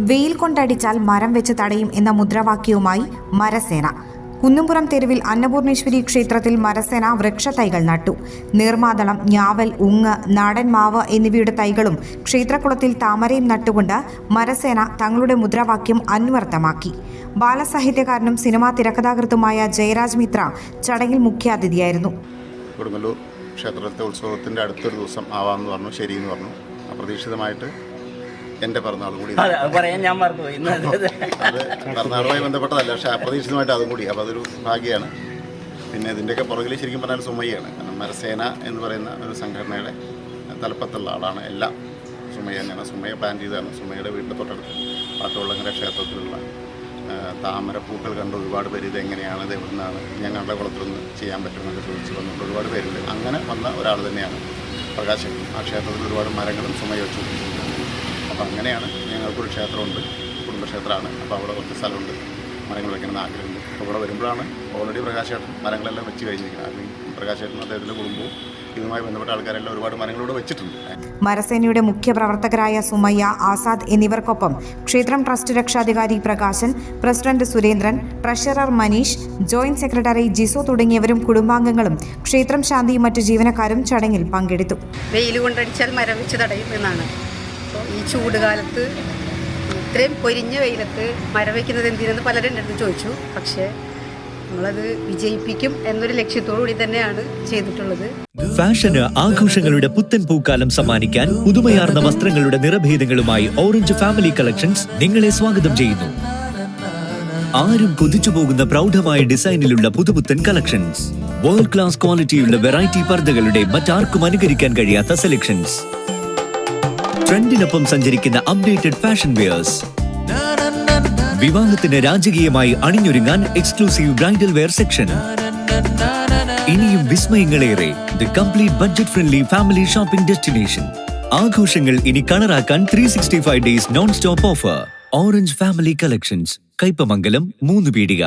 വെയിൽ കൊണ്ടടിച്ചാൽ മരം വെച്ച് തടയും എന്ന മുദ്രാവാക്യവുമായി മരസേന. കുന്നുംപുറം തെരുവിൽ അന്നപൂർണേശ്വരി ക്ഷേത്രത്തിൽ മരസേന വൃക്ഷത്തൈകൾ നട്ടു. നീർമാതളം ഞാവൽ ഉങ്ങ് നാടൻ മാവ് എന്നിവയുടെ തൈകളും ക്ഷേത്രക്കുളത്തിൽ താമരയും നട്ടുകൊണ്ട് മരസേന തങ്ങളുടെ മുദ്രാവാക്യം അന്വർത്ഥമാക്കി. ബാലസാഹിത്യകാരനും സിനിമാ തിരക്കഥാകൃത്തുമായ ജയരാജ് മിത്ര ചടങ്ങിൽ മുഖ്യാതിഥിയായിരുന്നു. കൊടുങ്ങല്ലൂർ ക്ഷേത്രത്തെ ഉത്സവത്തിന്റെ അടുത്തൊരു ദിവസം ആവാമെന്ന് പറഞ്ഞു ശരിയെന്ന് പറഞ്ഞു. അപ്രതീക്ഷിതമായിട്ട് എന്റെ പിറന്നാളും കൂടി. പറയാൻ ഞാൻ മറന്നുപോയി. അത് പിറന്നാളുമായി ബന്ധപ്പെട്ടതല്ല പക്ഷെ അപ്രതീക്ഷിതമായിട്ട് അതും കൂടി. അപ്പോൾ അതൊരു ഭാഗ്യമാണ്. പിന്നെ ഇതിന്റെയൊക്കെ പുറകിൽ ശരിക്കും പറഞ്ഞാൽ സുമയ്യാണ്. കാരണം മരസേന എന്ന് പറയുന്ന ഒരു സംഘടനയുടെ തലപ്പത്തുള്ള ആളാണ് എല്ലാം. സുമയ്യ തന്നെയാണ്. സുമയ്യ പ്ലാൻ ചെയ്തതാണ്. സുമയ്യയുടെ വീടിന്റെ തൊട്ടടുത്ത് പാട്ടുവള്ളങ്ങര ക്ഷേത്രത്തിലുള്ള താമരപ്പൂക്കൾ കണ്ട് ഒരുപാട് പേര് ഇത് എങ്ങനെയാണ് ഇത് എവിടെ നിന്നാണ് ഞങ്ങളുടെ കുളത്തിലൊന്ന് ചെയ്യാൻ പറ്റുമെന്നൊക്കെ ചോദിച്ച് വന്നിട്ട് ഒരുപാട് പേരുണ്ട്. അങ്ങനെ വന്ന ഒരാൾ തന്നെയാണ് പ്രകാശൻ. ആ ക്ഷേത്രത്തിൽ ഒരുപാട് മരങ്ങളും സുമയ വെച്ചു അപ്പോൾ അങ്ങനെയാണ് ഞങ്ങൾക്കൊരു ക്ഷേത്രമുണ്ട്. കുടുംബക്ഷേത്രമാണ്. അപ്പോൾ അവിടെ കുറച്ച് സ്ഥലമുണ്ട്. മരങ്ങൾ വെക്കണമെന്ന് ആഗ്രഹമുണ്ട്. അപ്പോൾ ഇവിടെ വരുമ്പോഴാണ് ഓൾറെഡി പ്രകാശേട്ടൻ മരങ്ങളെല്ലാം വെച്ച് കഴിഞ്ഞിരിക്കുന്നത്. അല്ലെങ്കിൽ പ്രകാശേട്ടൻ അദ്ദേഹത്തിന്റെ കുടുംബവും ഇതുമായി ബന്ധപ്പെട്ട ആൾക്കാരെല്ലാം ഒരുപാട് മരങ്ങളോട് വെച്ചിട്ടുണ്ട്. മരസേനയുടെ മുഖ്യ പ്രവർത്തകരായ സുമയ്യ ആസാദ് എന്നിവർക്കൊപ്പം ക്ഷേത്രം ട്രസ്റ്റ് രക്ഷാധികാരി Prakashan president Surendran treasurer Maneesh joint secretary Jiso തുടങ്ങിയവരും കുടുംബാംഗങ്ങളും ക്ഷേത്രം ശാന്തിയും മറ്റു ജീവനക്കാരും ചടങ്ങിൽ പങ്കെടുത്തു. വെയിൽ കൊണ്ടടിച്ചാൽ മരം വെച്ച് തടയും എന്നാണ്. ഈ ചൂട് കാലത്ത് ഇത്രയും പൊരിഞ്ഞ വെയിലത്ത് മരം വയ്ക്കുന്നത് എന്തിനെന്ന് പലരും എന്റെ അടുത്ത് ചോദിച്ചു. പക്ഷേ നമ്മളത് വിജയിപ്പിക്കും എന്നൊരു ലക്ഷ്യത്തോടു കൂടി തന്നെയാണ് ചെയ്തിട്ടുള്ളത്. ഫാഷന് ആഘോഷങ്ങളുടെ പുത്തൻ പൂക്കാലം സമ്മാനിക്കാൻ പുതുമയാർന്ന വസ്ത്രങ്ങളുടെ നിറഭേദങ്ങളുമായി ഓറഞ്ച് ഫാമിലി കളക്ഷൻസ് നിങ്ങളെ സ്വാഗതം ചെയ്യുന്നു. ആരും കൊതിച്ചു പോകുന്ന പ്രൗഢമായ ഡിസൈനിലുള്ള പുതുപുത്തൻ കളക്ഷൻസ്. വേൾഡ് ക്ലാസ് ക്വാളിറ്റിയുള്ള വെറൈറ്റി പർദ്ദകളുടെ മറ്റാർക്കും അനുകരിക്കാൻ കഴിയാത്ത സെലക്ഷൻസ് ട്രെൻഡിനൊപ്പം സഞ്ചരിക്കുന്ന അപ്ഡേറ്റഡ് ഫാഷൻ വെയേഴ്സ് വിവാഹത്തിന് രാജകീയമായി അണിഞ്ഞൊരുങ്ങാൻ എക്സ്ക്ലൂസീവ് ബ്രൈഡൽ വെയർ സെക്ഷൻ ഇനിയും വിസ്മയങ്ങളേറെ the complete budget friendly family shopping destination ആഘോഷങ്ങൾ ഇനി കളറാക്കാൻ three sixty five days non stop offer orange family collections Kaippamangalam Moonupeedika.